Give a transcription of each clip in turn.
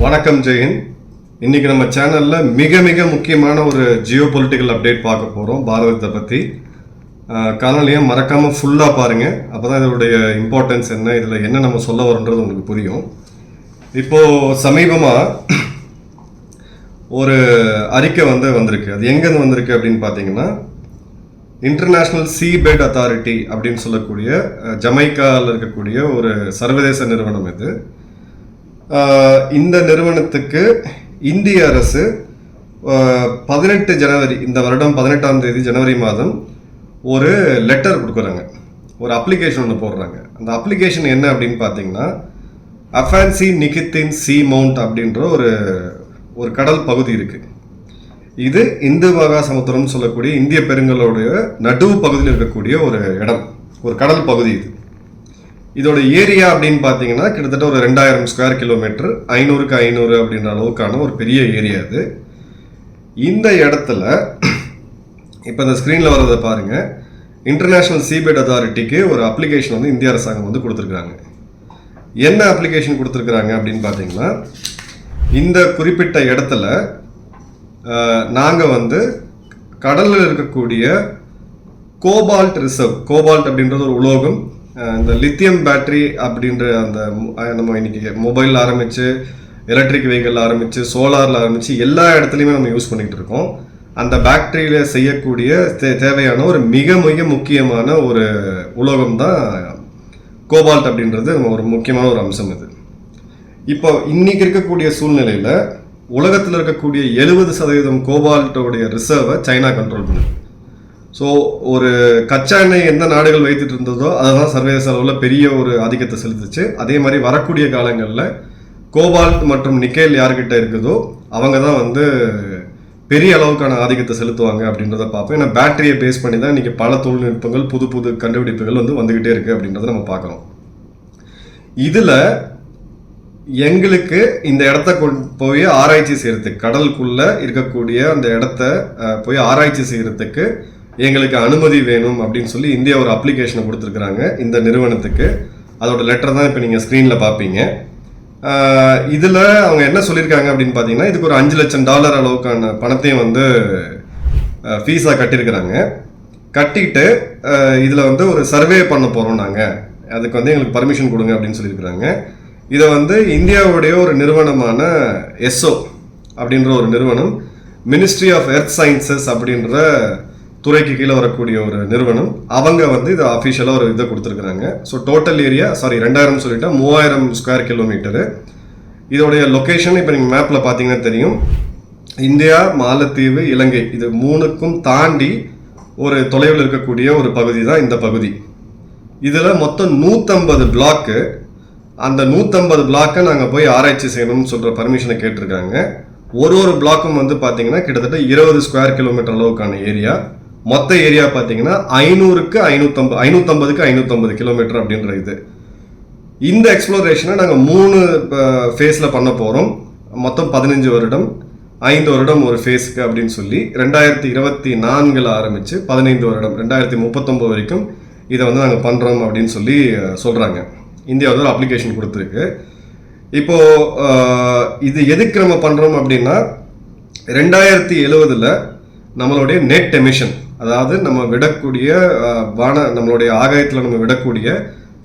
வணக்கம் ஜெயின். இன்னைக்கு நம்ம சேனலில் மிக மிக முக்கியமான ஒரு ஜியோ பொலிட்டிக்கல் அப்டேட் பார்க்க போகிறோம் பாரதத்தை பற்றி அஹ், மறக்காமல் ஃபுல்லாக பாருங்கள் அப்போ தான் இதோடைய இம்பார்ட்டன்ஸ் என்ன இதில் என்ன நம்ம சொல்ல வரோன்றது உங்களுக்கு புரியும். இப்போது சமீபமாக ஒரு அறிக்கை வந்து வந்திருக்கு. அது எங்கேருந்து வந்திருக்கு அப்படின்னு பார்த்தீங்கன்னா இன்டர்நேஷ்னல் சீ பெட் அத்தாரிட்டி அப்படின்னு சொல்லக்கூடிய ஜமைக்காவில் இருக்கக்கூடிய ஒரு சர்வதேச நிறுவனம் இது. இந்த நிறுவனத்துக்கு இந்திய அரசு பதினெட்டு ஜனவரி இந்த வருடம் பதினெட்டாம் தேதி ஜனவரி மாதம் ஒரு லெட்டர் கொடுக்குறாங்க. ஒரு அப்ளிகேஷன் ஒன்று போடுறாங்க. அந்த அப்ளிகேஷன் என்ன அப்படின்னு பார்த்தீங்கன்னா அஃபான்சி நிகித்தின் சி மவுண்ட் அப்படின்ற ஒரு ஒரு கடல் பகுதி இருக்குது இது இந்து மகா சமுத்திரம்னு சொல்லக்கூடிய இந்திய பெருங்கலோடைய நடுவு பகுதியில் இருக்கக்கூடிய ஒரு இடம். ஒரு கடல் பகுதி இது. இதோட ஏரியா அப்படின்னு பார்த்தீங்கன்னா கிட்டத்தட்ட ஒரு ரெண்டாயிரம் ஸ்கொயர் கிலோமீட்டர் ஐநூறுக்கு ஐநூறு அப்படின்ற அளவுக்கான ஒரு பெரிய ஏரியா இது இந்த இடத்துல இப்போ இந்த ஸ்க்ரீனில் வர்றதை பாருங்க. இன்டர்நேஷ்னல் சீபெட் அத்தாரிட்டிக்கு ஒரு அப்ளிகேஷன் வந்து இந்திய அரசாங்கம் வந்து கொடுத்துருக்குறாங்க. என்ன அப்ளிகேஷன் கொடுத்துருக்குறாங்க அப்படின்னு பார்த்தீங்கன்னா இந்த குறிப்பிட்ட இடத்துல நாங்கள் வந்து கடலில் இருக்கக்கூடிய கோபால்ட் ரிசர்வ் கோபால்ட் அப்படின்றது ஒரு உலோகம் இந்த லித்தியம் பேட்டரி அப்படின்ற அந்த நம்ம இன்னைக்கு மொபைல் ஆரம்பிச்சு எலக்ட்ரிக் வெஹிக்கிள் ஆரம்பிச்சு சோலாரில் ஆரம்பிச்சு எல்லா இடத்துலையுமே நம்ம யூஸ் பண்ணிகிட்டு இருக்கோம். அந்த பேக்டரியில் செய்யக்கூடிய தே- தேவையான ஒரு மிக மிக முக்கியமான ஒரு உலோகம் தான் கோபால்ட் அப்படின்றது நம்ம ஒரு முக்கியமான ஒரு அம்சம் இது. இப்போ இன்னைக்கு இருக்கக்கூடிய சூழ்நிலையில் உலகத்தில் இருக்கக்கூடிய எழுபது சதவீதம் கோபால்ட்டோடைய ரிசர்வை சைனா கண்ட்ரோல் பண்ணுது. ஸோ ஒரு கச்சா எண்ணெய் எந்த நாடுகள் வைத்துட்டு இருந்ததோ அதுதான் சர்வதேச அளவில் பெரிய ஒரு ஆதிக்கத்தை செலுத்துச்சு. அதே மாதிரி வரக்கூடிய காலங்களில் கோபால்ட் மற்றும் நிக்கேல் யார்கிட்ட இருக்குதோ அவங்க தான் வந்து பெரிய அளவுக்கான ஆதிக்கத்தை செலுத்துவாங்க அப்படின்றத பார்ப்போம். ஏன்னா பேட்டரியை பேஸ் பண்ணி தான் இன்றைக்கி பல தொழில்நுட்பங்கள் புது புது கண்டுபிடிப்புகள் வந்து வந்துக்கிட்டே இருக்குது அப்படின்றத நம்ம பார்க்குறோம். இதில் எங்களுக்கு இந்த இடத்த கொண்டு போய் ஆராய்ச்சி செய்கிறதுக்கு கடலுக்குள்ளே இருக்கக்கூடிய அந்த இடத்த போய் ஆராய்ச்சி செய்கிறதுக்கு எங்களுக்கு அனுமதி வேணும் அப்படின்னு சொல்லி இந்தியா ஒரு அப்ளிகேஷனை கொடுத்துருக்குறாங்க இந்த நிறுவனத்துக்கு. அதோட லெட்டர் தான் இப்போ நீங்கள் ஸ்க்ரீனில் பார்ப்பீங்க இதில் அவங்க என்ன சொல்லியிருக்காங்க அப்படின்னு பார்த்தீங்கன்னா இதுக்கு ஒரு அஞ்சு லட்சம் டாலர் அளவுக்கான பணத்தையும் வந்து ஃபீஸாக கட்டியிருக்கிறாங்க. கட்டிட்டு இதில் வந்து ஒரு சர்வே பண்ண போகிறோம் நாங்கள் அதுக்கு வந்து எங்களுக்கு பர்மிஷன் கொடுங்க அப்படின்னு சொல்லியிருக்கிறாங்க. இதை வந்து இந்தியாவுடைய ஒரு நிறுவனமான எஸ்ஓ அப்படின்ற ஒரு நிறுவனம் மினிஸ்ட்ரி ஆஃப் எர்த் சயின்சஸ் அப்படின்ற துறைக்கு கீழே வரக்கூடிய ஒரு நிறுவனம். அவங்க வந்து இதை அஃபிஷியலாக ஒரு இதை கொடுத்துருக்குறாங்க. ஸோ டோட்டல் ஏரியா சாரி ரெண்டாயிரம் சொல்லிட்டா மூவாயிரம் ஸ்கொயர் கிலோமீட்டரு இதோடைய லொகேஷன் இப்போ நீங்கள் மேப்பில் பார்த்தீங்கன்னா தெரியும். இந்தியா மாலத்தீவு இலங்கை. இது மூணுக்கும் தாண்டி ஒரு தொலைவில் இருக்கக்கூடிய ஒரு பகுதி தான் இந்த பகுதி. இதில் மொத்தம் நூற்றம்பது பிளாக்கு அந்த நூற்றம்பது பிளாக்கை நாங்கள் போய் ஆராய்ச்சி செய்யணும்னு சொல்கிற பர்மிஷனை கேட்டிருக்காங்க. ஒரு ஒரு பிளாக்கும் வந்து பார்த்தீங்கன்னா கிட்டத்தட்ட இருபது ஸ்கொயர் கிலோமீட்டர் அளவுக்கான ஏரியா மொத்த ஏரியா பார்த்தீங்கன்னா ஐநூறுக்கு ஐநூற்றம்பது ஐநூற்றம்பதுக்கு ஐநூற்றம்பது கிலோமீட்டர் அப்படின்ற இது. இந்த எக்ஸ்ப்ளோரேஷனை நாங்கள் மூணு ஃபேஸில் பண்ண போகிறோம் மொத்தம் பதினஞ்சு வருடம் ஐந்து வருடம் ஒரு ஃபேஸுக்கு அப்படின்னு சொல்லி ரெண்டாயிரத்தி இருபத்தி நான்கில் ஆரம்பித்து பதினைந்து வருடம் ரெண்டாயிரத்தி முப்பத்தொம்போது வரைக்கும் இதை வந்து நாங்கள் பண்ணுறோம் அப்படின்னு சொல்லி சொல்கிறாங்க இந்தியாவில் ஒரு அப்ளிகேஷன் கொடுத்துருக்கு. இப்போது இது எதுக்கு நம்ம பண்ணுறோம் அப்படின்னா ரெண்டாயிரத்தி எழுவதில் நம்மளுடைய நெட் எமிஷன் அதாவது நம்ம விடக்கூடிய வான நம்மளுடைய ஆகாயத்தில் நம்ம விடக்கூடிய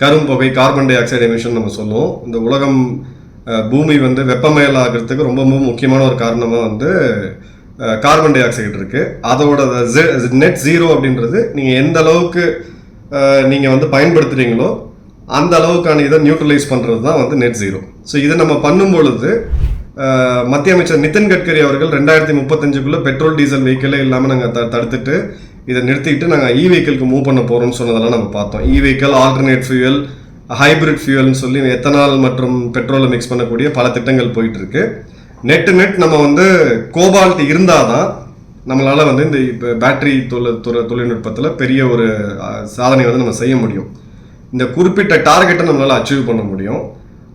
கரும்புகை கார்பன் டை ஆக்சைடு எமிஷன் நம்ம சொல்லுவோம். இந்த உலகம் பூமி வந்து வெப்பமயல் ஆகிறதுக்கு ரொம்ப ரொம்ப முக்கியமான ஒரு காரணமாக வந்து கார்பன் டை ஆக்சைடு இருக்குது அதோட நெட் ஜீரோ அப்படின்றது நீங்கள் எந்த அளவுக்கு நீங்கள் வந்து பயன்படுத்துகிறீங்களோ அந்த அளவுக்கான இதை நியூட்ரலைஸ் பண்ணுறது தான் வந்து நெட் ஜீரோ ஸோ இதை நம்ம பண்ணும் பொழுது மத்திய அமைச்சர் நிதின் கட்கரி அவர்கள் ரெண்டாயிரத்தி முப்பத்தஞ்சுக்குள்ளே பெட்ரோல் டீசல் வெஹிக்கிளே இல்லாமல் நாங்கள் த தடுத்துட்டு இதை நிறுத்திக்கிட்டு நாங்கள் இ வெஹிக்கிளுக்கு மூவ் பண்ண போகிறோம்னு சொன்னதெல்லாம் நம்ம பார்த்தோம். E vehicle alternate fuel hybrid ஃபியூயல்னு சொல்லி எத்தனால் மற்றும் பெட்ரோலை மிக்ஸ் பண்ணக்கூடிய பல திட்டங்கள் போயிட்டுருக்கு. நெட்டு நெட் நெட் நம்ம வந்து கோபால்ட் இருந்தால் தான் நம்மளால் வந்து இந்த இப்போ பேட்டரி தொழில் துறை தொழில்நுட்பத்தில் பெரிய ஒரு சாதனை வந்து நம்ம செய்ய முடியும். இந்த குறிப்பிட்ட டார்கெட்டை நம்மளால் அச்சீவ் பண்ண முடியும்.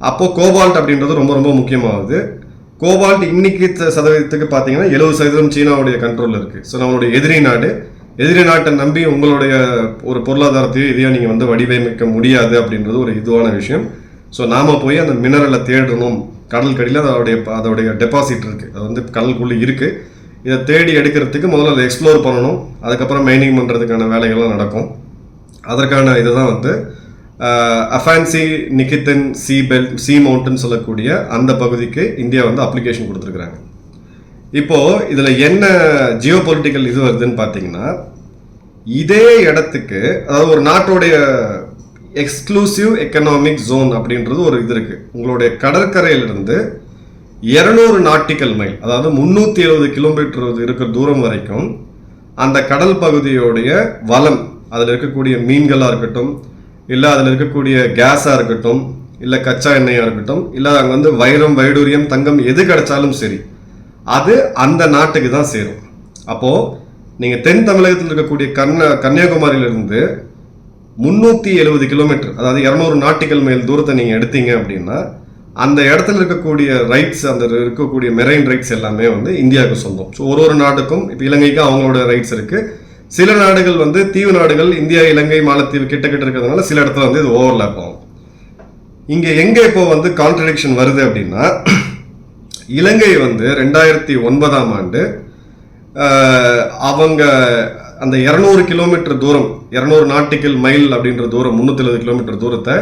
அப்போது கோபால்ட் அப்படின்றது ரொம்ப ரொம்ப முக்கியமாகுது. கோபால்ட் இன்னைக்கு சதவீதத்துக்கு பார்த்தீங்கன்னா எழுபது சதவீதம் சீனாவுடைய கண்ட்ரோலில் இருக்குது ஸோ நம்மளுடைய எதிரி நாடு எதிரி நாட்டை நம்பி உங்களுடைய ஒரு பொருளாதாரத்தையும் இதையும் நீங்கள் வந்து வடிவமைக்க முடியாது அப்படின்றது ஒரு இதுவான விஷயம். ஸோ நாம் போய் அந்த மினரலை தேடணும். கடல் கடியில் அதோடைய அதோடைய டெபாசிட் இருக்குது அது வந்து கடலுக்குள்ளே இருக்குது இதை தேடி எடுக்கிறதுக்கு முதல்ல அதை எக்ஸ்ப்ளோர் பண்ணணும். அதுக்கப்புறம் மைனிங் பண்ணுறதுக்கான வேலைகள்லாம் நடக்கும். அதற்கான இதுதான் வந்து அஃபான்சி நிகித்தன் சி பெல் சி மவுண்டன் சொல்லக்கூடிய அந்த பகுதிக்கு இந்தியா வந்து அப்ளிகேஷன் கொடுத்துருக்குறாங்க. இப்போ இதில் என்ன ஜியோ பொலிட்டிக்கல் இது வருதுன்னு பார்த்தீங்கன்னா இதே இடத்துக்கு அதாவது ஒரு நாட்டோடைய எக்ஸ்க்ளூசிவ் எக்கனாமிக் ஜோன் அப்படின்றது ஒரு இது இருக்கு. உங்களுடைய கடற்கரையிலிருந்து இருநூறு நாட்டிக்கல் மைல் அதாவது முந்நூற்றி எழுபது கிலோமீட்டர் இருக்கிற தூரம் வரைக்கும் அந்த கடல் பகுதியோடைய வளம் அதில் இருக்கக்கூடிய மீன்களாக இருக்கட்டும் இல்லை அதில் இருக்கக்கூடிய கேஸாக இருக்கட்டும் இல்லை கச்சா எண்ணெயாக இருக்கட்டும் இல்லை அங்கே வந்து வைரம் வைடூரியம் தங்கம் எது கிடைச்சாலும் சரி அது அந்த நாட்டுக்கு தான் சேரும். அப்போது நீங்கள் தென் தமிழகத்தில் இருக்கக்கூடிய கன்ன கன்னியாகுமரியிலிருந்து முந்நூற்றி எழுபது கிலோமீட்டர் அதாவது இரநூறு நாட்டுகள் மேல் தூரத்தை நீங்கள் எடுத்தீங்க அப்படின்னா அந்த இடத்துல இருக்கக்கூடிய ரைட்ஸ் அந்த இருக்கக்கூடிய மெரைன் ரைட்ஸ் எல்லாமே வந்து இந்தியாவுக்கு சொந்தம். ஸோ ஒரு ஒரு நாட்டுக்கும் இப்போ இலங்கைக்கு அவங்களோட ரைட்ஸ் இருக்குது சில நாடுகள் வந்து தீவு நாடுகள் இந்தியா இலங்கை மாலத்தீவு கிட்ட கிட்ட இருக்கிறதுனால சில இடத்துல வந்து இது ஓவர்லேப் ஆகும். இங்கே எங்கே இப்போ வந்து கான்ட்ரடிக்ஷன் வருது அப்படின்னா இலங்கை வந்து ரெண்டாயிரத்தி ஒன்பதாம் ஆண்டு அவங்க அந்த இரநூறு கிலோமீட்டர் தூரம் இரநூறு நாட்டுக்கில் மைல் அப்படின்ற தூரம் முந்நூற்றி எழுபது கிலோமீட்டர் தூரத்தை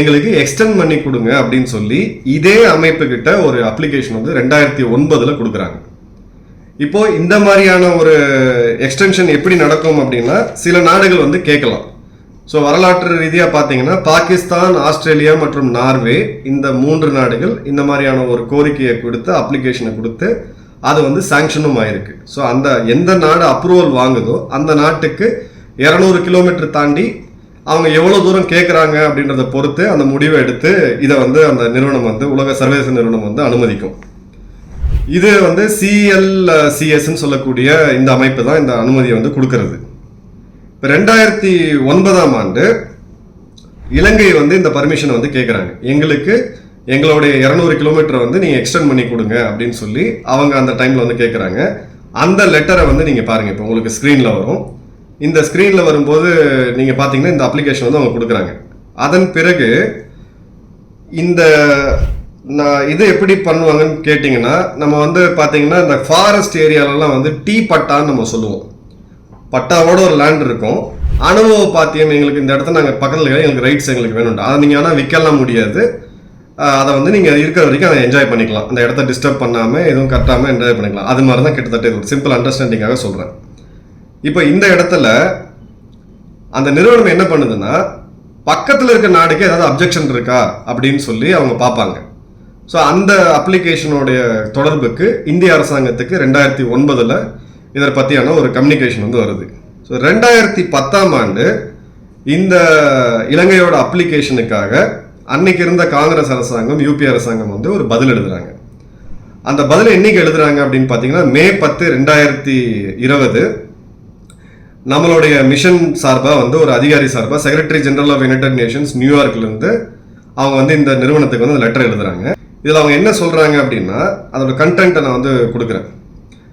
எங்களுக்கு எக்ஸ்டெண்ட் பண்ணி கொடுங்க அப்படின்னு சொல்லி இதே அமைப்புக்கிட்ட ஒரு அப்ளிகேஷன் வந்து ரெண்டாயிரத்தி ஒன்பதில் கொடுக்குறாங்க. இப்போது இந்த மாதிரியான ஒரு எக்ஸ்டென்ஷன் எப்படி நடக்கும் அப்படின்னா சில நாடுகள் வந்து கேட்கலாம். ஸோ வரலாற்று ரீதியாக பார்த்தீங்கன்னா பாகிஸ்தான் ஆஸ்திரேலியா மற்றும் நார்வே இந்த மூன்று நாடுகள் இந்த மாதிரியான ஒரு கோரிக்கையை கொடுத்து அப்ளிகேஷனை கொடுத்து அது வந்து சாங்ஷனும் ஆயிருக்கு. ஸோ அந்த எந்த நாடு அப்ரூவல் வாங்குதோ அந்த நாட்டுக்கு இரநூறு கிலோமீட்டர் தாண்டி அவங்க எவ்வளோ தூரம் கேட்குறாங்க அப்படின்றத பொறுத்து அந்த முடிவை எடுத்து இதை வந்து அந்த நிறுவனம் வந்து உலக சர்வதேச நிறுவனம் வந்து அனுமதிக்கும். இது வந்து சிஎல்சிஎஸ்ன்னு சொல்லக்கூடிய இந்த அமைப்பு தான் இந்த அனுமதியை வந்து கொடுக்கறது. ரெண்டாயிரத்தி ஒன்பதாம் ஆண்டு இலங்கை வந்து இந்த பர்மிஷனை வந்து கேட்குறாங்க எங்களுக்கு எங்களுடைய இரநூறு கிலோமீட்டரை வந்து நீங்கள் எக்ஸ்டெண்ட் பண்ணி கொடுங்க அப்படின்னு சொல்லி அவங்க அந்த டைமில் வந்து கேட்குறாங்க அந்த லெட்டரை வந்து நீங்கள் பாருங்கள் இப்போ உங்களுக்கு ஸ்க்ரீனில் வரும். இந்த ஸ்க்ரீனில் வரும்போது நீங்கள் பார்த்தீங்கன்னா இந்த அப்ளிகேஷன் வந்து அவங்க கொடுக்குறாங்க. அதன் பிறகு இந்த நான் இது எப்படி பண்ணுவாங்கன்னு கேட்டிங்கன்னா நம்ம வந்து பார்த்தீங்கன்னா இந்த ஃபாரஸ்ட் ஏரியாலலாம் வந்து டீ பட்டான்னு நம்ம சொல்லுவோம். பட்டாவோட ஒரு லேண்ட் இருக்கும். அனுபவ பாத்தியம் எங்களுக்கு இந்த இடத்த நாங்கள் பக்கத்தில் எங்களுக்கு ரைட்ஸ் எங்களுக்கு வேணும்டா. அதை நீங்கள் ஆனால் விற்கலாம் முடியாது. அதை வந்து நீங்கள் இருக்கிற வரைக்கும் அதை என்ஜாய் பண்ணிக்கலாம். அந்த இடத்த டிஸ்டர்ப் பண்ணாமல் எதுவும் கட்டாமல் என்ஜாய் பண்ணிக்கலாம். அது மாதிரி தான் கிட்டத்தட்ட இது. ஒரு சிம்பிள் அண்டர்ஸ்டாண்டிங்காக சொல்கிறேன் இப்போ இந்த இடத்துல அந்த நிறுவனம் என்ன பண்ணுதுன்னா பக்கத்தில் இருக்க நாடுக்கு ஏதாவது அப்ஜெக்ஷன் இருக்கா அப்படின்னு சொல்லி அவங்க பார்ப்பாங்க. ஸோ அந்த அப்ளிகேஷனுடைய தொடர்புக்கு இந்திய அரசாங்கத்துக்கு ரெண்டாயிரத்தி ஒன்பதில் இதை பற்றியான ஒரு கம்யூனிகேஷன் வந்து வருது. ஸோ ரெண்டாயிரத்தி பத்தாம் ஆண்டு இந்த இலங்கையோட அப்ளிகேஷனுக்காக அன்னைக்கு இருந்த காங்கிரஸ் அரசாங்கம் யூபி அரசாங்கம் வந்து ஒரு பதில் எழுதுறாங்க. அந்த பதில் என்னைக்கு எழுதுறாங்க அப்படின்னு பார்த்தீங்கன்னா மே பத்து ரெண்டாயிரத்தி இருபது நம்மளுடைய மிஷன் சார்பாக வந்து ஒரு அதிகாரி சார்பாக secretary general of United Nations நியூயார்க்லேருந்து அவங்க வந்து இந்த நிறுவனத்துக்கு வந்து லெட்டர் எழுதுறாங்க. இதில் அவங்க என்ன சொல்கிறாங்க அப்படின்னா அதோட கண்டென்ட்டை நான் வந்து கொடுக்குறேன்.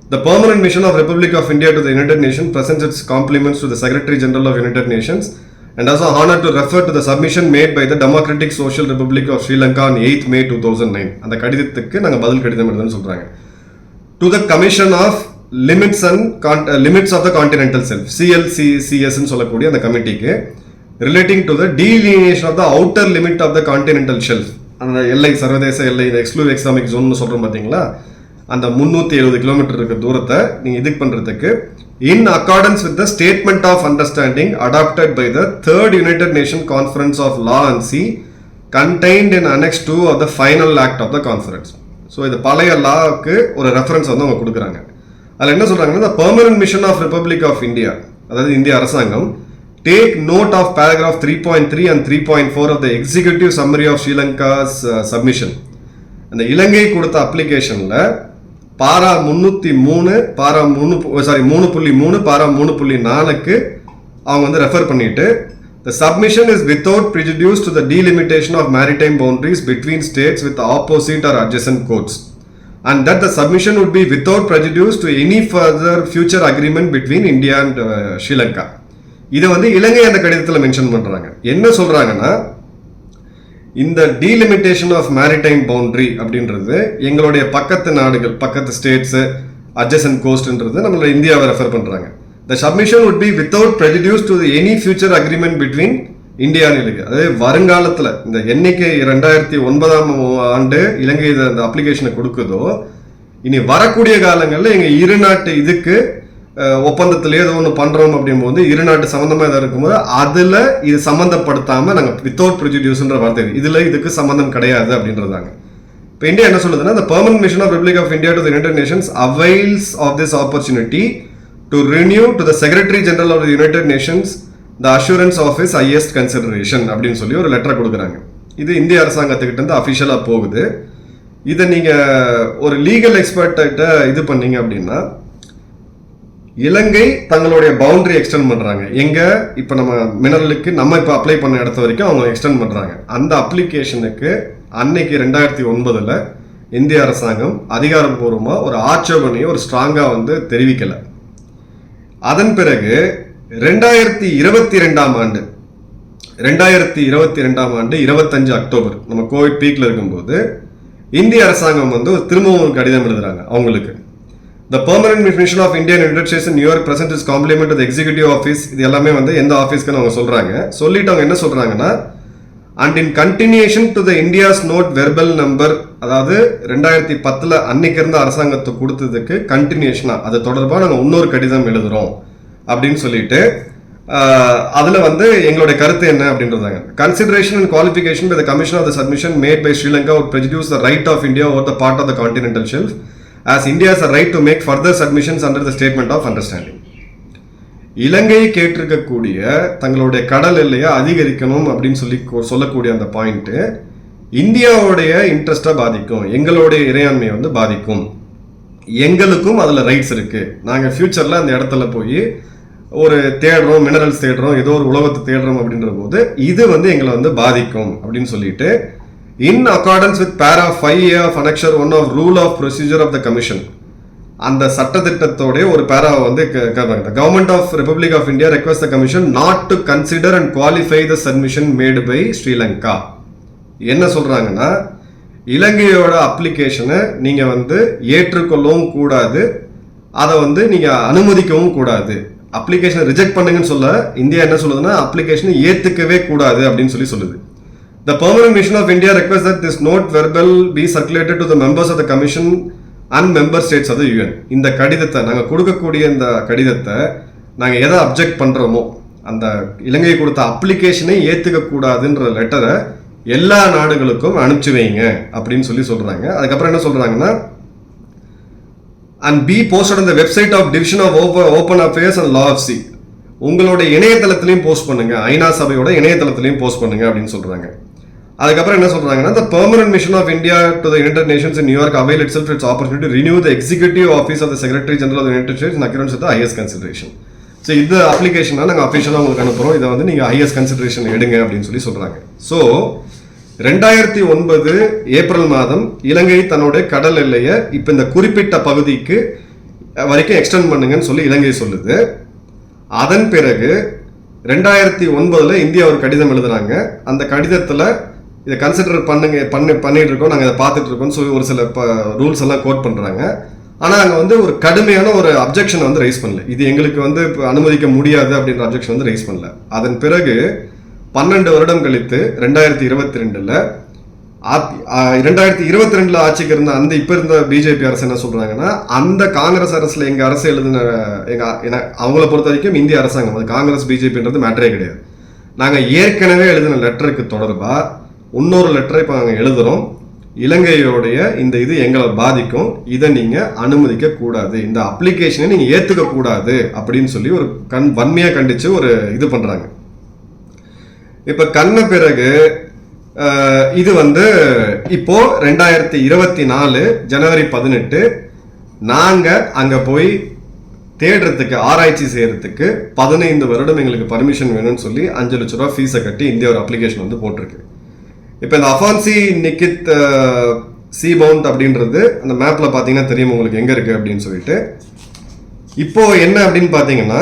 The permanent mission of Republic of India to the United Nations presents its compliments to the Secretary General of United Nations and also honored to refer to the submission made by the Democratic Social Republic of Sri Lanka on 8th May 2009 அந்த கடிதத்துக்கு நாங்கள் பதில் கடிதம் எழுதுன்னு சொல்கிறாங்க to the commission of limits and limits of the continental shelf சிஎல்சிசிஎஸ்ன்னு சொல்லக்கூடிய அந்த கமிட்டிக்கு relating to the delineation of the outer limit of the continental shelf அந்த எல்லை சர்வதேச எல்லை எக்ஸ்க்ளூவ் எக்ஸாமிக் ஜோன் சொல்கிறோம் பார்த்தீங்களா அந்த முந்நூற்றி எழுபது கிலோமீட்டர் இருக்க தூரத்தை நீங்கள் இது பண்ணுறதுக்கு in accordance with the statement of understanding adopted by the third United Nation conference of law and sea contained in annex two of the final act of the conference so இது பழைய லாவுக்கு ஒரு reference வந்து அவங்க கொடுக்குறாங்க. அதில் என்ன சொல்கிறாங்கன்னா the permanent mission of republic of India அதாவது இந்திய அரசாங்கம் take note of paragraph three point three and three point four of the executive summary of Sri Lanka's submission அந்த இலங்கை கொடுத்த அப்ளிகேஷனில் பாரா முந்நூற்றி மூணு பாரா மூணு சாரி மூணு புள்ளி மூணு பாரா மூணு புள்ளி நாலுக்கு அவங்க வந்து ரெஃபர் பண்ணிட்டு The submission is without prejudice to the delimitation of maritime boundaries between states with opposite or adjacent coasts. And that the submission would be without prejudice to any further future agreement between India and uh, Sri Lanka. இதை வந்து இலங்கை அந்த கடிதத்தில் mention பண்றாங்க என்ன சொல்றாங்கன்னா இந்த delimitation of maritime boundary அப்படின்றது எங்களுடைய பக்கத்து நாடுகள் பக்கத்து ஸ்டேட்ஸு அட்ஜசன் கோஸ்ட்ன்றது நம்மளோட இந்தியாவை ரெஃபர் பண்ணுறாங்க the submission would be without prejudice to any future agreement between India இருக்கு அதாவது வருங்காலத்தில் இந்த எண்ணிக்கை ரெண்டாயிரத்தி ஒன்பதாம் ஆண்டு இலங்கை அந்த அப்ளிகேஷனை கொடுக்குதோ இனி வரக்கூடிய காலங்களில் எங்கள் இரு நாட்டு இதுக்கு ஒப்பந்தத்தில் ஏதோ ஒன்று பண்ணுறோம் அப்படிங்கும்போது இரு நாட்டு சம்மந்தமாக எதாவது இருக்கும்போது அதில் இது சம்மந்தப்படுத்தாமல் நாங்கள் வித்தவுட் ப்ரொஜிடியூஸ்ன்ற வார்த்தை இதில் இதுக்கு சம்மந்தம் கிடையாது அப்படின்றதாங்க. இப்போ இந்தியா என்ன சொல்லுதுன்னா அந்த permanent mission of republic of India to the united nations avails of this opportunity to renew to the secretary general United Nations the nations the assurance of his அப்படின்னு சொல்லி ஒரு லெட்டரை கொடுக்குறாங்க. இது இந்திய அரசாங்கத்துக்கிட்ட இருந்து அஃபிஷியலாக போகுது. இதை நீங்கள் ஒரு லீகல் எக்ஸ்பர்ட்ட இது பண்ணீங்க அப்படின்னா இலங்கை தங்களுடைய பவுண்டரி எக்ஸ்டெண்ட் பண்றாங்க. எங்க? இப்ப நம்ம மினரலுக்கு நம்ம இப்ப அப்ளை பண்ண இடத்த வரைக்கும் அவங்க எக்ஸ்டெண்ட் பண்றாங்க. அந்த அப்ளிகேஷனுக்கு அன்னைக்கு ரெண்டாயிரத்தி ஒன்பதுல இந்திய அரசாங்கம் அதிகாரப்பூர்வமாக ஒரு ஆட்சேபனையை ஒரு ஸ்ட்ராங்காக வந்து தெரிவிக்கலை. அதன் பிறகு ரெண்டாயிரத்தி இருபத்தி ரெண்டாம் ஆண்டு ரெண்டாயிரத்தி இருபத்தி ரெண்டாம் ஆண்டு இருபத்தஞ்சு அக்டோபர் நம்ம கோவிட் பீக்கில் இருக்கும்போது இந்திய அரசாங்கம் வந்து ஒரு திரும்பவும் ஒரு கடிதம் எழுதுறாங்க அவங்களுக்கு. The permanent mission of Indian United States New York present is compliment the executive office இது எல்லாமே வந்து எந்த ஆஃபீஸ்க்குன்னு அவங்க சொல்கிறாங்க சொல்லிட்டு அவங்க என்ன சொல்கிறாங்கன்னா and in continuation to the India's note verbal number அதாவது ரெண்டாயிரத்தி பத்தில் அன்னைக்கு இருந்த அரசாங்கத்தை கொடுத்ததுக்கு கண்டினியூஷனாக அது தொடர்பாக நாங்கள் இன்னொரு கடிதம் எழுதுகிறோம் அப்படின்னு சொல்லிட்டு அதில் வந்து எங்களுடைய கருத்து என்ன அப்படின்றதாங்க. Consideration and qualification by the commission of the submission made by Sri Lanka ஒரு prejudice the right of India or the part of the continental shelf as India's right to make further submissions under the statement of understanding of Ilangai கேட்டிருக்கக்கூடிய தங்களுடைய கடல் எல்லையை அதிகரிக்கணும் அப்படின்னு சொல்லி கொ- சொல்லக்கூடிய அந்த point இந்தியாவுடைய இன்ட்ரெஸ்டை பாதிக்கும். எங்களுடைய இறையாண்மையை வந்து பாதிக்கும். எங்களுக்கும் அதில் ரைட்ஸ் இருக்குது நாங்கள் ஃப்யூச்சரில் அந்த இடத்துல போய் ஒரு தேடுறோம் மினரல்ஸ் தேடுறோம் ஏதோ ஒரு உலகத்தை தேடுறோம் அப்படின்ற போது இது வந்து எங்களை வந்து பாதிக்கும் அப்படின்னு சொல்லிட்டு in accordance with para five of annexure one of rule of procedure of the commission அந்த சட்டத்திட்டத்தோடைய ஒரு பேராவை வந்து government of republic of India request the commission not to consider and qualify the submission made by Sri Lanka என்ன சொல்கிறாங்கன்னா இலங்கையோட அப்ளிகேஷனை நீங்கள் வந்து ஏற்றுக்கொள்ளவும் கூடாது அதை வந்து நீங்கள் அனுமதிக்கவும் கூடாது. அப்ளிகேஷனை ரிஜெக்ட் பண்ணுங்கன்னு சொல்ல இந்தியா என்ன சொல்லுதுன்னா அப்ளிகேஷனை ஏற்றுக்கவே கூடாது அப்படின்னு சொல்லி சொல்லுது. The permanent mission of India requests that this note verbal be circulated to the members of the commission and member states of the UN. இந்த கடிதத்தை நாங்கள் கொடுக்கக்கூடிய இந்த கடிதத்தை நாங்கள் எதை அப்ஜெக்ட் பண்ணுறோமோ அந்த இலங்கை கொடுத்த அப்ளிகேஷனை ஏற்றுக்கக்கூடாதுன்ற லெட்டரை எல்லா நாடுகளுக்கும் அனுப்பிச்சு வைங்க அப்படின்னு சொல்லி சொல்கிறாங்க அதுக்கப்புறம் என்ன சொல்கிறாங்கன்னா அண்ட் பி போஸ்டட் அந்த website of division of open affairs and law of sea உங்களோட இணையதளத்திலையும் போஸ்ட் பண்ணுங்கள் ஐநா சபையோட இணையதளத்திலையும் போஸ்ட் பண்ணுங்கள் அப்படின்னு சொல்கிறாங்க அதுக்கப்புறம் என்ன சொல்றாங்கன்னா the permanent mission of India to the United Nations in New York avail its opportunity renew the executive office of secretary general of Secretary states of the highest consideration so இந்த அப்ளிகேஷனை நாங்கள் அஃபிஷியலாக உங்களுக்கு அனுப்புகிறோம் இதை வந்து நீங்கள் ஹையஸ்ட் கன்சிடரேஷன் எடுங்க அப்படின்னு சொல்லி சொல்கிறாங்க ஸோ ரெண்டாயிரத்தி ஒன்பது ஏப்ரல் மாதம் இலங்கை தன்னுடைய கடல் எல்லையை இப்போ இந்த குறிப்பிட்ட பகுதிக்கு வரைக்கும் எக்ஸ்டெண்ட் பண்ணுங்கன்னு சொல்லி இலங்கை சொல்லுது. அதன் பிறகு ரெண்டாயிரத்தி ஒன்பதில் இந்தியா ஒரு கடிதம் எழுதுறாங்க. அந்த கடிதத்தில் இதை கன்சிடர் பண்ணுங்க பண்ணி பண்ணிட்டு இருக்கோம் நாங்கள் இதை பார்த்துட்டு இருக்கோம் சொல்லி ஒரு சில ரூல்ஸ் எல்லாம் கோட் பண்ணுறாங்க ஆனால் அங்கே வந்து ஒரு கடுமையான ஒரு அப்ஜெக்ஷன் வந்து ரைஸ் பண்ணல. இது எங்களுக்கு வந்து இப்போ அனுமதிக்க முடியாது அப்படின்ற அப்ஜெக்ஷன் வந்து ரைஸ் பண்ணல. அதன் பிறகு பன்னெண்டு வருடம் கழித்து ரெண்டாயிரத்தி இருபத்தி ரெண்டில் ரெண்டாயிரத்தி இருபத்தி ரெண்டில் ஆட்சிக்கு இருந்த அந்த இப்போ இருந்த பிஜேபி அரசு என்ன சொல்கிறாங்கன்னா அந்த காங்கிரஸ் அரசில் எங்கள் அரசு எழுதின எங்கள் அவங்கள பொறுத்த வரைக்கும் இந்திய அரசாங்கம் அது காங்கிரஸ் பிஜேபின்றது மேட்டரே கிடையாது. நாங்கள் ஏற்கனவே எழுதின லெட்டருக்கு தொடர்பாக இன்னொரு லெட்டரை இப்போ நாங்கள் எழுதுகிறோம் இலங்கையோடைய இந்த இது எங்களை பாதிக்கும். இதை நீங்கள் அனுமதிக்க கூடாது இந்த அப்ளிகேஷனை நீங்கள் ஏற்றுக்க கூடாது அப்படின்னு சொல்லி ஒரு கண் வன்மையாக கண்டித்து ஒரு இது பண்ணுறாங்க இப்போ கண்ண பிறகு இது வந்து இப்போ ரெண்டாயிரத்தி இருபத்தி நாலு ஜனவரி பதினெட்டு நாங்கள் அங்கே போய் தேடுறதுக்கு ஆராய்ச்சி செய்கிறதுக்கு பதினைந்து வருடம் எங்களுக்கு பர்மிஷன் வேணும்னு சொல்லி அஞ்சு லட்ச ரூபா ஃபீஸை கட்டி இந்தியா ஒரு அப்ளிகேஷன் வந்து போட்டிருக்கு. இப்போ இந்த அஃபான்சி நிக்கித் சி பவுண்ட் அப்படின்றது அந்த மேப்பில் பார்த்தீங்கன்னா தெரியும் உங்களுக்கு எங்கே இருக்குது அப்படின்னு சொல்லிட்டு. இப்போது என்ன அப்படின்னு பார்த்தீங்கன்னா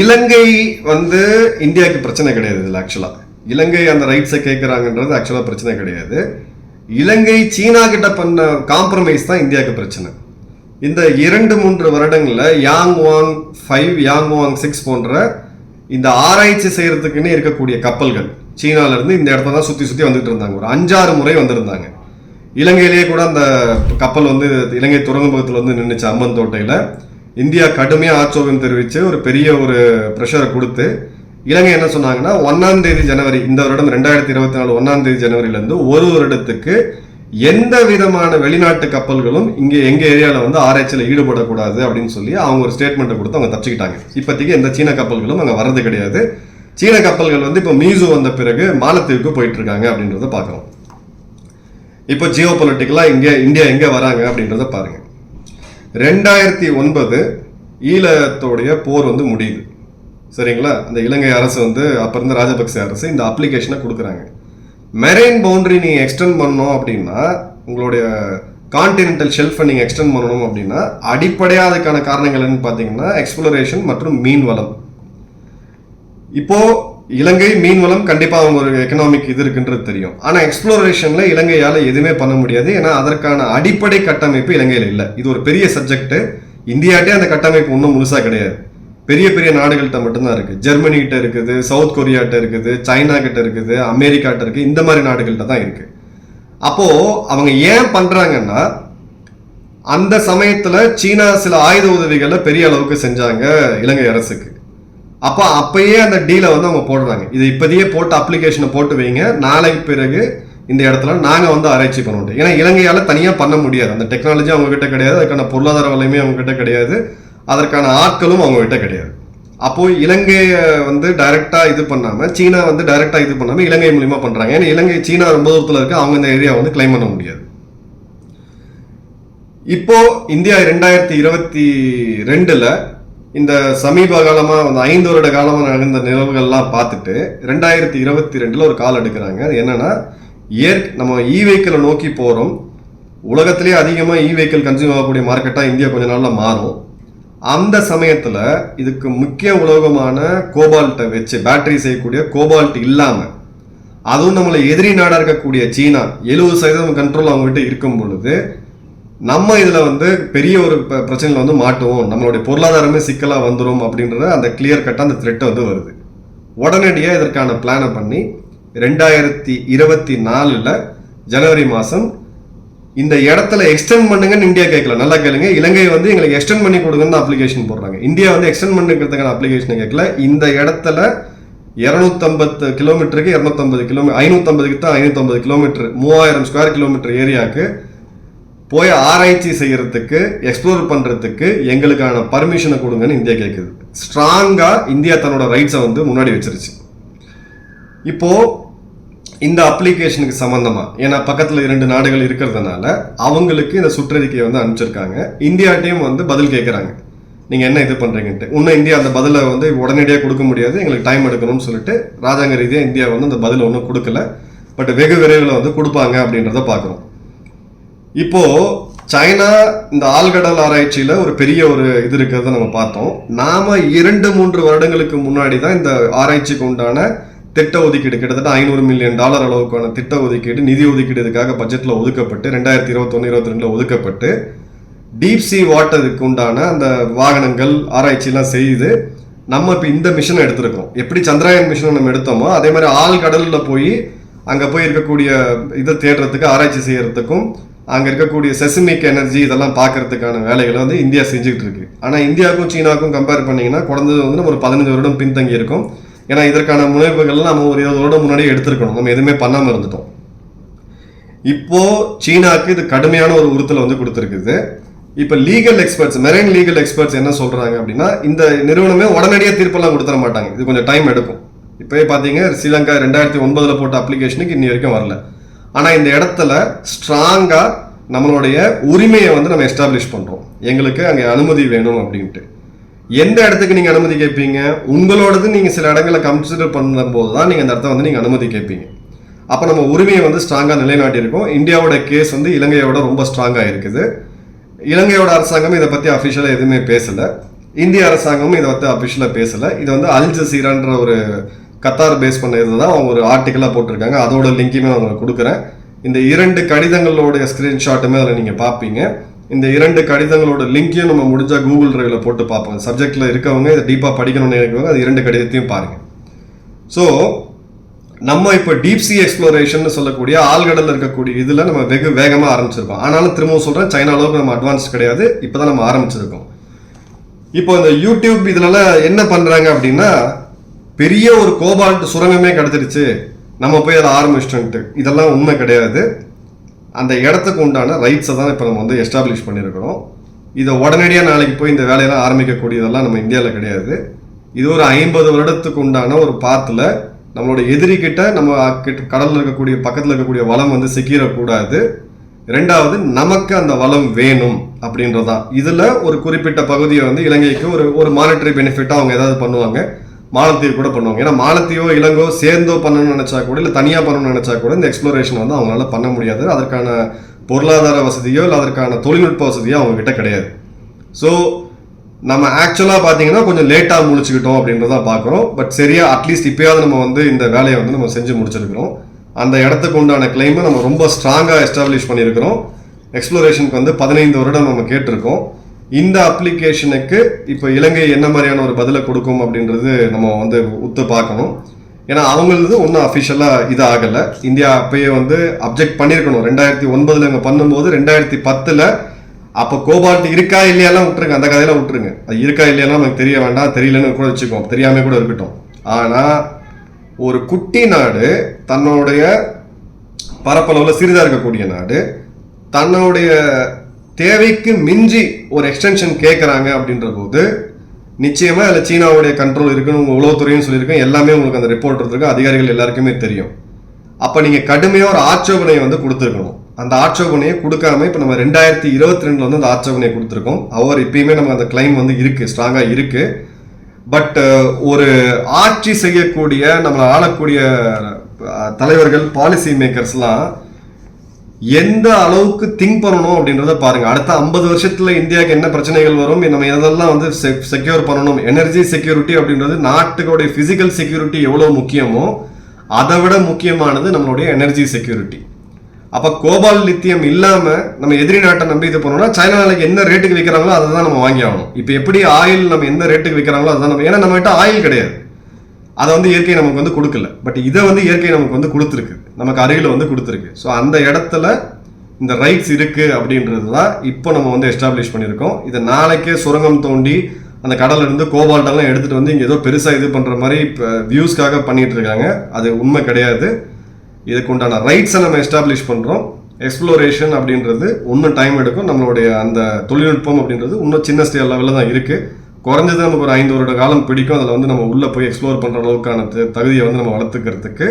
இலங்கை வந்து இந்தியாவுக்கு பிரச்சனை கிடையாது இதில் ஆக்சுவலாக இலங்கை அந்த ரைட்ஸை கேட்குறாங்கன்றது ஆக்சுவலாக பிரச்சனை கிடையாது. இலங்கை சீனா கிட்ட பண்ண காம்ப்ரமைஸ் தான் இந்தியாவுக்கு பிரச்சனை. இந்த இரண்டு மூன்று வருடங்களில் Yuan Wang five Yuan Wang six போன்ற இந்த ஆராய்ச்சி செய்யறதுக்குன்னு இருக்கக்கூடிய கப்பல்கள் சீனால இருந்து இந்த இடத்த தான் சுற்றி சுற்றி வந்துட்டு இருந்தாங்க. ஒரு அஞ்சாறு முறை வந்திருந்தாங்க. இலங்கையிலேயே கூட அந்த கப்பல் வந்து இலங்கை துறைமுகத்தில் வந்து நின்றுச்சு அம்மன் தோட்டையில். இந்தியா கடுமையாக ஆட்சோபம் தெரிவித்து ஒரு பெரிய ஒரு ப்ரெஷரை கொடுத்து இலங்கை என்ன சொன்னாங்கன்னா ஒன்னாம் தேதி ஜனவரி இந்த வருடம் ரெண்டாயிரத்தி இருபத்தி நாலு ஒன்னாம் தேதி ஜனவரியிலேருந்து ஒரு வருடத்துக்கு எந்த விதமான வெளிநாட்டு கப்பல்களும் இங்கே எங்கள் ஏரியாவில் வந்து ஆராய்ச்சியில் ஈடுபடக்கூடாது அப்படின்னு சொல்லி அவங்க ஒரு ஸ்டேட்மெண்ட்டை கொடுத்து அவங்க தப்பிச்சுக்கிட்டாங்க. இப்போதைக்கு எந்த சீன கப்பல்களும் அங்கே வர்றது கிடையாது. சீன கப்பல்கள் வந்து இப்போ மீசு வந்த பிறகு மாலத்தீவுக்கு போயிட்டு இருக்காங்க அப்படின்றத பார்க்குறோம். இப்போ ஜியோ பொலிட்டிக்கலாக இங்கே இந்தியா எங்கே வராங்க அப்படின்றத பாருங்கள் ரெண்டாயிரத்தி ஒன்பது ஈழத்தோடைய போர் வந்து முடியுது. சரிங்களா? அந்த இலங்கை அரசு வந்து அப்போ இருந்த ராஜபக்சே அரசு இந்த அப்ளிகேஷனை கொடுக்குறாங்க. மெரெயின் பவுண்டரி நீங்கள் எக்ஸ்டெண்ட் பண்ணணும் அப்படின்னா உங்களுடைய கான்டினென்டல் ஷெல்ஃபை நீங்கள் எக்ஸ்டெண்ட் பண்ணணும் அப்படின்னா அடிப்படையாக அதுக்கான காரணங்கள் என்னன்னு பார்த்தீங்கன்னா எக்ஸ்ப்ளோரேஷன் மற்றும் மீன் வளம். இப்போது இலங்கை மீன் வளம் கண்டிப்பாக அவங்க ஒரு எக்கனாமிக் இது இருக்குன்றது தெரியும். ஆனால் எக்ஸ்ப்ளோரேஷனில் இலங்கையால் எதுவுமே பண்ண முடியாது. ஏன்னா அதற்கான அடிப்படை கட்டமைப்பு இலங்கையில் இல்லை. இது ஒரு பெரிய சப்ஜெக்ட் இந்தியாட்டே அந்த கட்டமைப்பு ஒன்றும் முழுசாக கிடையாது. பெரிய பெரிய நாடுகள்கிட்ட மட்டும்தான் இருக்குது ஜெர்மனி கிட்ட இருக்குது சவுத் கொரியாட்ட இருக்குது சைனா கிட்ட இருக்குது அமெரிக்காட்ட இருக்குது இந்த மாதிரி நாடுகள்கிட்ட தான் இருக்குது அப்போது அவங்க ஏன் பண்ணுறாங்கன்னா அந்த சமயத்தில் சீனா சில ஆயுத உதவிகளை பெரிய அளவுக்கு செஞ்சாங்க இலங்கை அரசுக்கு. அப்போ அப்பயே அந்த டீலை வந்து அவங்க போடுறாங்க. இது இப்போதையே போட்டு அப்ளிகேஷனை போட்டு வைங்க. நாளைக்கு பிறகு இந்த இடத்துல நாங்கள் வந்து ஆராய்ச்சி பண்ணுவோம். ஏன்னா இலங்கையால் தனியாக பண்ண முடியாது. அந்த டெக்னாலஜி அவங்கக்கிட்ட கிடையாது. அதுக்கான பொருளாதார வலையுமே அவங்கக்கிட்ட கிடையாது. அதற்கான ஆட்களும் அவங்ககிட்ட கிடையாது. அப்போ இலங்கையை வந்து டைரெக்டாக இது பண்ணாமல் சீனா வந்து டைரெக்டாக இது பண்ணாமல் இலங்கை மூலியமாக பண்ணுறாங்க ஏன்னா இலங்கை சீனா ரொம்ப தூரத்தில் இருக்க. அவங்க இந்த ஏரியா வந்து கிளைம் பண்ண முடியாது. இப்போ இந்தியா ரெண்டாயிரத்தி இருபத்தி ரெண்டில் இந்த சமீப காலமாக அந்த ஐந்து வருட காலமாக நடந்த நிகழ்வுகள்லாம் பார்த்துட்டு ரெண்டாயிரத்தி இருபத்தி ரெண்டில் ஒரு கால் எடுக்கிறாங்க. அது என்னன்னா ஏற் நம்ம இ வெஹிக்கிளை நோக்கி போகிறோம் உலகத்திலே அதிகமாக இ வெஹிக்கிள் கன்சியூம் ஆகக்கூடிய மார்க்கெட்டாக இந்தியா கொஞ்ச நாளில் மாறும். அந்த சமயத்தில் இதுக்கு முக்கிய உலோகமான கோபால்ட்டை வச்சு பேட்டரி செய்யக்கூடிய கோபால்ட் இல்லாமல் அதுவும் நம்மளை எதிரி நாடாக இருக்கக்கூடிய சீனா எழுபது சதவீதம் கண்ட்ரோல் அவங்ககிட்ட இருக்கும் பொழுது நம்ம இதில் வந்து பெரிய ஒரு ப- பிரச்சனையில வந்து மாட்டுவோம். நம்மளுடைய பொருளாதாரமே சிக்கலாக வந்துடும் அப்படின்றத அந்த கிளியர் கட்டாக அந்த த்ரெட்டை வந்து வருது. உடனடியாக இதற்கான பிளானை பண்ணி ரெண்டாயிரத்தி இருபத்தி நாலில் ஜனவரி மாதம் இந்த இடத்துல எக்ஸ்டெண்ட் பண்ணுங்கன்னு இந்தியா கேட்கல நல்லா கேளுங்க. இலங்கை வந்து எங்களுக்கு எக்ஸ்டெண்ட் பண்ணி கொடுங்கன்னு அப்ளிகேஷன் போடுறாங்க. இந்தியா வந்து எக்ஸ்டெண்ட் பண்ணிக்கிறதுக்கான அப்ளிகேஷன் கேட்கல இந்த இடத்துல இரநூத்தம்பத்து கிலோமீட்டருக்கு இரநூத்தம்பது கிலோமீ ஐநூற்றம்பதுக்கு தான் ஐநூற்றம்பது கிலோமீட்டர் மூவாயிரம் ஸ்கொயர் கிலோமீட்டர் ஏரியாவுக்கு போய் ஆராய்ச்சி செய்யறதுக்கு எக்ஸ்ப்ளோர் பண்றதுக்கு எங்களுக்கான பர்மிஷனை கொடுங்கன்னு இந்தியா கேட்குது ஸ்ட்ராங்கா இந்தியா தன்னோட ரைட்ஸை வந்து முன்னாடி வச்சிருச்சு. இப்போ இந்த அப்ளிகேஷனுக்கு சம்மந்தமாக ஏன்னா பக்கத்தில் இரண்டு நாடுகள் இருக்கிறதுனால அவங்களுக்கு இந்த சுற்றறிக்கையை வந்து அனுப்பிச்சிருக்காங்க. இந்தியாட்டையும் வந்து பதில் கேட்குறாங்க நீங்கள் என்ன இது பண்ணுறீங்கன்ட்டு இன்னும் இந்தியா அந்த பதிலை வந்து உடனடியாக கொடுக்க முடியாது. எங்களுக்கு டைம் எடுக்கணும்னு சொல்லிட்டு ராஜாங்க ரீதியாக இந்தியா வந்து அந்த பதில் ஒன்றும் கொடுக்கல. பட் வெகு விரைவில் வந்து கொடுப்பாங்க அப்படின்றத பார்க்குறோம் இப்போது சைனா இந்த ஆழ்கடல் ஆராய்ச்சியில் ஒரு பெரிய ஒரு இது இருக்கிறத நம்ம பார்த்தோம். நாம் இரண்டு மூன்று வருடங்களுக்கு முன்னாடி தான் இந்த ஆராய்ச்சிக்கு உண்டான திட்ட ஒதுக்கீடு கிட்டத்தட்ட ஐநூறு மில்லியன் டாலர் அளவுக்கான திட்ட ஒதுக்கீடு நிதி ஒதுக்கீடு இதுக்காக பட்ஜெட்டில் ஒதுக்கப்பட்டு ரெண்டாயிரத்தி இருபத்தொன்னு இருபத்தி ரெண்டுல ஒதுக்கப்பட்டு டீப் சி வாட்டருக்கு உண்டான அந்த வாகனங்கள் ஆராய்ச்சிலாம் செய்து நம்ம இப்போ இந்த மிஷனை எடுத்திருக்கோம் எப்படி சந்திராயன் மிஷனை நம்ம எடுத்தோமோ அதே மாதிரி ஆள் கடலில் போய் அங்கே போய் இருக்கக்கூடிய இதை தேடுறதுக்கு ஆராய்ச்சி செய்யறதுக்கும் அங்கே இருக்கக்கூடிய செசமிக் எனர்ஜி இதெல்லாம் பார்க்கறதுக்கான வேலைகளை வந்து இந்தியா செஞ்சுக்கிட்டு இருக்கு. ஆனால் இந்தியாவுக்கும் சீனாவுக்கும் கம்பேர் பண்ணிங்கன்னா குறைஞ்சது வந்து ஒரு பதினஞ்சு வருடம் பின்தங்கி இருக்கும் ஏன்னா இதற்கான முனைப்புகள் நம்ம ஒரு இருபது வருடம் முன்னாடியே எடுத்திருக்கணும். நம்ம எதுவுமே பண்ணாமல் இருந்துட்டோம். இப்போ சீனாக்கு இது கடுமையான ஒரு உறுத்தலை வந்து கொடுத்துருக்குது. இப்போ legal experts marine legal experts என்ன சொல்றாங்க அப்படின்னா இந்த நிறுவனமே உடனடியாக தீர்ப்பெல்லாம் கொடுத்துட மாட்டாங்க. இது கொஞ்சம் டைம் எடுக்கும். இப்போயே பார்த்தீங்க ஸ்ரீலங்கா ரெண்டாயிரத்தி ஒன்பதில் போட்ட அப்ளிகேஷனுக்கு இன்னி வரைக்கும் வரல. ஆனால் இந்த இடத்துல ஸ்ட்ராங்காக நம்மளுடைய உரிமையை வந்து நம்ம எஸ்டாப்ளிஷ் பண்ணுறோம் எங்களுக்கு அங்கே அனுமதி வேணும் அப்படின்ட்டு. எந்த இடத்துக்கு நீங்கள் அனுமதி கேட்பீங்க? உங்களோடது நீங்கள் சில இடங்களை கன்சிடர் பண்ணும்போது தான் நீங்கள் அந்த இடத்த வந்து நீங்கள் அனுமதி கேட்பீங்க. அப்போ நம்ம உரிமையை வந்து ஸ்ட்ராங்காக நிலைநாட்டியிருக்கோம். இந்தியாவோட கேஸ் வந்து இலங்கையோட ரொம்ப ஸ்ட்ராங்காக இருக்குது இலங்கையோட அரசாங்கம் இதை பற்றி அஃபிஷியலாக எதுவுமே பேசலை. இந்திய அரசாங்கமும் இதை பற்றி அஃபிஷியலாக பேசலை. இது வந்து அல் ஜசீரான்ற ஒரு கத்தார் பேஸ் பண்ண இதுதான் அவங்க ஒரு ஆர்டிக்கலாக போட்டிருக்காங்க. அதோட லிங்கையுமே நான் உங்களுக்கு கொடுக்குறேன். இந்த இரண்டு கடிதங்களோட ஸ்க்ரீன்ஷாட்டுமே அதில் நீங்கள் பார்ப்பீங்க. இந்த இரண்டு கடிதங்களோட லிங்கையும் நம்ம முடிஞ்சால் கூகுள் டிரைவில் போட்டு பார்ப்போம். சப்ஜெக்டில் இருக்கவங்க இதை டீப்பாக படிக்கணும்னு நினைக்கிறவங்க அது இரண்டு கடிதத்தையும் பாருங்கள் ஸோ நம்ம இப்போ டீப் சி எக்ஸ்ப்ளோரேஷன் சொல்லக்கூடிய ஆழ்கடலில் இருக்கக்கூடிய இதில் நம்ம வெகு வேகமாக ஆரம்பிச்சிருக்கோம். ஆனாலும் திரும்பவும் சொல்கிறேன் சைனா அளவுக்கு நம்ம அட்வான்ஸ் கிடையாது. இப்போ தான் நம்ம ஆரம்பிச்சிருக்கோம். இப்போ இந்த யூடியூப் இதுலலாம் என்ன பண்ணுறாங்க அப்படின்னா பெரிய ஒரு கோபால்ட் சுரங்கமே கிடச்சிருச்சு. நம்ம போய் அதை ஆரம்பிச்சிட்டோன்ட்டு. இதெல்லாம் உண்மை கிடையாது. அந்த இடத்துக்கு உண்டான ரைட்ஸை தான் இப்போ நம்ம வந்து எஸ்டாப்ளிஷ் பண்ணியிருக்கிறோம் இதை உடனடியாக நாளைக்கு போய் இந்த வேலையெல்லாம் ஆரம்பிக்கக்கூடியதெல்லாம் நம்ம இந்தியாவில் கிடையாது. இது ஒரு ஐம்பது வருடத்துக்கு உண்டான ஒரு பாத்தில் நம்மளோட எதிரிக்கிட்ட நம்ம கிட்ட கடலில் இருக்கக்கூடிய பக்கத்தில் இருக்கக்கூடிய வளம் வந்து சிக்கிடக்கூடாது ரெண்டாவது நமக்கு அந்த வளம் வேணும் அப்படின்றதான் இதில் ஒரு குறிப்பிட்ட பகுதியை வந்து இலங்கைக்கு ஒரு ஒரு மானிட்டரி பெனிஃபிட்டாக அவங்க ஏதாவது பண்ணுவாங்க. மாலத்தீவு கூட பண்ணுவாங்க. ஏன்னா மாலத்தீவோ இலங்கோ சேர்ந்தோ பண்ணணும்னு நினச்சா கூட இல்லை தனியாக பண்ணணும்னு நினச்சா கூட இந்த எக்ஸ்ப்ளோரேஷன் வந்து அவங்களால பண்ண முடியாது. அதற்கான பொருளாதார வசதியோ இல்லை அதற்கான தொழில்நுட்ப வசதியோ அவங்கக்கிட்ட கிடையாது. ஸோ நம்ம ஆக்சுவலாக பார்த்தீங்கன்னா கொஞ்சம் லேட்டாக முடிச்சுக்கிட்டோம் அப்படின்றத பார்க்குறோம் பட் சரியாக அட்லீஸ்ட் இப்போயாவது நம்ம வந்து இந்த வேலையை வந்து நம்ம செஞ்சு முடிச்சிருக்கிறோம். அந்த இடத்துக்கு உண்டான கிளைமை நம்ம ரொம்ப ஸ்ட்ராங்காக எஸ்டாப்ளிஷ் பண்ணியிருக்கிறோம். எக்ஸ்ப்ளோரேஷனுக்கு வந்து பதினைந்து வருடம் நம்ம கேட்டிருக்கோம். இந்த அப்ளிகேஷனுக்கு இப்போ இலங்கை என்ன மாதிரியான ஒரு பதிலை கொடுக்கும் அப்படின்றது நம்ம வந்து உத்து பார்க்கணும். ஏன்னா அவங்களது ஒன்றும் அஃபிஷியலாக இது ஆகலை இந்தியா அப்பயே வந்து அப்ஜெக்ட் பண்ணியிருக்கணும் ரெண்டாயிரத்தி ஒன்பதில் இங்கே பண்ணும்போது ரெண்டாயிரத்தி பத்தில் அப்போ கோபால்ட் இருக்கா இல்லையாலாம் விட்டுருங்க. அந்த கதையெல்லாம் விட்டுருங்க. அது இருக்கா இல்லையாலாம் நமக்கு தெரிய வேண்டாம். தெரியலன்னு கூட வச்சுக்கோம் தெரியாமல் கூட இருக்கட்டும். ஆனால் ஒரு குட்டி நாடு தன்னுடைய பரப்பளவில் சிறிதாக இருக்கக்கூடிய நாடு தன்னுடைய தேவைக்கு மிஞ்சி ஒரு எக்ஸ்டென்ஷன் கேட்குறாங்க அப்படின்ற போது நிச்சயமாக அதில் சீனாவுடைய கண்ட்ரோல் இருக்குன்னு உங்கள் உளவுத்துறையும் சொல்லியிருக்கேன். எல்லாமே உங்களுக்கு அந்த ரிப்போர்ட் இருக்கு அதிகாரிகள் எல்லாருக்குமே தெரியும். அப்போ நீங்கள் கடுமையாக ஒரு ஆட்சேபனையை வந்து கொடுத்துருக்கணும். அந்த ஆட்சேபனையை கொடுக்காம இப்போ நம்ம ரெண்டாயிரத்தி இருபத்தி ரெண்டில் வந்து அந்த ஆட்சேபனையை கொடுத்துருக்கோம். அவர் இப்பயுமே நம்ம அந்த கிளைம் வந்து இருக்குது ஸ்ட்ராங்காக இருக்குது பட் ஒரு ஆட்சி செய்யக்கூடிய நம்மளை ஆளக்கூடிய தலைவர்கள் பாலிசி மேக்கர்ஸ்லாம் எந்த அளவுக்கு திங்க் பண்ணணும் அப்படின்றத பாருங்க. அடுத்த ஐம்பது வருஷத்துல இந்தியாவுக்கு என்ன பிரச்சனைகள் வரும் நம்ம எதெல்லாம் வந்து செக்யூர் பண்ணணும் எனர்ஜி செக்யூரிட்டி அப்படின்றது நாட்டுடைய பிசிக்கல் செக்யூரிட்டி எவ்வளவு முக்கியமோ அதை விட முக்கியமானது நம்மளுடைய எனர்ஜி செக்யூரிட்டி அப்ப கோபால் லித்தியம் இல்லாம நம்ம எதிரி நாட்டை நம்பி இது பண்ணோம்னா சைனா நாளைக்கு என்ன ரேட்டுக்கு விற்கிறாங்களோ அதை தான் நம்ம வாங்கி ஆகணும். இப்போ எப்படி ஆயில் நம்ம எந்த ரேட்டுக்கு விற்கிறாங்களோ அதுதான் நம்ம ஏன்னா நம்ம கிட்ட ஆயில் கிடையாது. அதை வந்து இயற்கை நமக்கு வந்து கொடுக்கல. பட் இதை வந்து இயற்கை நமக்கு வந்து கொடுத்துருக்கு. நமக்கு அருகில் வந்து கொடுத்துருக்கு. ஸோ அந்த இடத்துல இந்த ரைட்ஸ் இருக்குது அப்படின்றது தான் இப்போ நம்ம வந்து எஸ்டாப்ளிஷ் பண்ணியிருக்கோம். இதை நாளைக்கே சுரங்கம் தோண்டி அந்த கடலிருந்து கோபால்ட்டெல்லாம் எடுத்துகிட்டு வந்து இங்கே ஏதோ பெருசாக இது பண்ணுற மாதிரி இப்போ வியூஸ்க்காக பண்ணிகிட்டு இருக்காங்க. அது உண்மை கிடையாது. இதுக்கு உண்டான ரைட்ஸை நம்ம எஸ்டாப்ளிஷ் பண்ணுறோம் எக்ஸ்ப்ளோரேஷன் அப்படின்றது இன்னும் டைம் எடுக்கும். நம்மளுடைய அந்த தொழில்நுட்பம் அப்படின்றது இன்னும் சின்ன ஸ்டே லெவலில் தான் இருக்குது குறைஞ்சது நமக்கு ஒரு ஐந்து வருட காலம் பிடிக்கும். அதில் வந்து நம்ம உள்ளே போய் எக்ஸ்ப்ளோர் பண்ணுற அளவுக்கான தகுதியை வந்து நம்ம வளர்த்துக்கிறதுக்கு.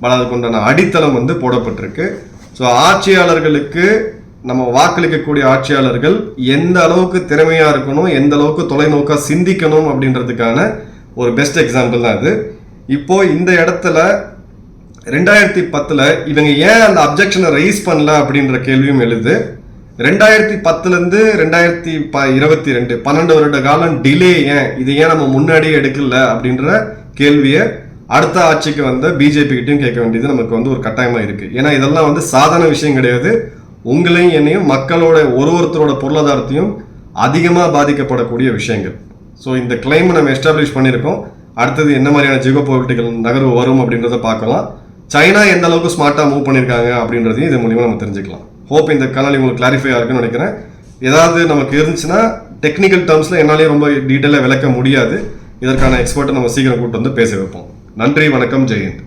பட் அதுக்குண்டான அடித்தளம் வந்து போடப்பட்டிருக்கு. ஸோ ஆட்சியாளர்களுக்கு நம்ம வாக்களிக்கக்கூடிய ஆட்சியாளர்கள் எந்த அளவுக்கு திறமையாக இருக்கணும் எந்த அளவுக்கு தொலைநோக்காக சிந்திக்கணும் அப்படின்றதுக்கான ஒரு பெஸ்ட் எக்ஸாம்பிள் தான் இது. இப்போ இந்த இடத்துல ரெண்டாயிரத்தி பத்தில் இவங்க ஏன் அந்த அப்ஜெக்ஷனை ரைஸ் பண்ணல அப்படின்ற கேள்வியும் எழுது. ரெண்டாயிரத்தி பத்துலேருந்து ரெண்டாயிரத்தி ப இருபத்தி ரெண்டு பன்னெண்டு வருட காலம் டிலே ஏன்? இது ஏன் நம்ம முன்னாடியே எடுக்கல அப்படின்ற கேள்வியை அடுத்த ஆட்சிக்கு வந்த பிஜேபி கிட்டையும் கேட்க வேண்டியது நமக்கு வந்து ஒரு கட்டாயமாக இருக்கு. ஏன்னா இதெல்லாம் வந்து சாதாரண விஷயம் கிடையாது. உங்களையும் என்னையும் மக்களோட ஒரு ஒருத்தரோட பொருளாதாரத்தையும் அதிகமாக பாதிக்கப்படக்கூடிய விஷயங்கள். ஸோ இந்த கிளைம் நம்ம எஸ்டாப்ளிஷ் பண்ணியிருக்கோம். அடுத்தது என்ன மாதிரியான ஜியோ பொலிட்டிக்கல் நகர்வு வரும் அப்படின்றத பார்க்கலாம். சைனா எந்த அளவுக்கு ஸ்மார்ட்டாக மூவ் பண்ணியிருக்காங்க அப்படின்றதையும் இது மூலியமா நம்ம தெரிஞ்சுக்கலாம். ஹோப் இந்த கனல் உங்களுக்கு கிளாரிஃபை ஆகுன்னு நினைக்கிறேன். ஏதாவது நமக்கு இருந்துச்சுன்னா டெக்னிக்கல் டேர்ம்ஸில் என்னாலேயே ரொம்ப டீட்டெயிலாக விளக்க முடியாது. இதற்கான எக்ஸ்பர்ட்டை நம்ம சீக்கிரம் கூட்டு வந்து பேச வைப்போம். நன்றி வணக்கம் ஜெயந்த்.